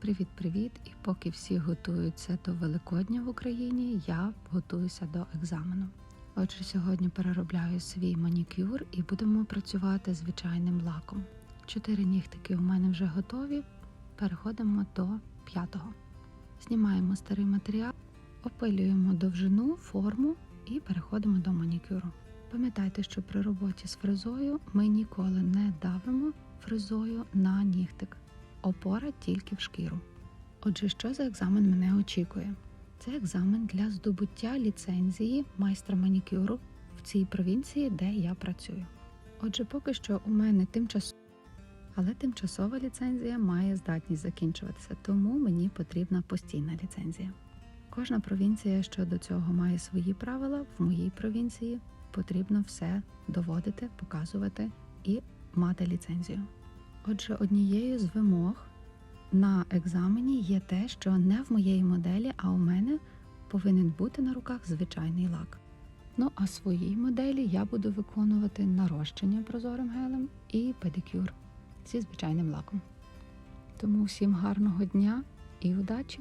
Привіт-привіт! І поки всі готуються до Великодня в Україні, я готуюся до екзамену. Отже, сьогодні переробляю свій манікюр і будемо працювати звичайним лаком. Чотири нігтики у мене вже готові. Переходимо до п'ятого. Знімаємо старий матеріал, опилюємо довжину, форму і переходимо до манікюру. Пам'ятайте, що при роботі з фрезою ми ніколи не давимо фрезою на нігтик. Опора тільки в шкіру. Отже, що за екзамен мене очікує? Це екзамен для здобуття ліцензії майстра манікюру в цій провінції, де я працюю. Отже, поки що у мене тимчасово, але тимчасова ліцензія має здатність закінчуватися, тому мені потрібна постійна ліцензія. Кожна провінція щодо цього має свої правила. В моїй провінції потрібно все доводити, показувати і мати ліцензію. Отже, однією з вимог на екзамені є те, що не в моєї моделі, а у мене повинен бути на руках звичайний лак. Ну а своїй моделі я буду виконувати нарощення прозорим гелем і педикюр зі звичайним лаком. Тому всім гарного дня і удачі!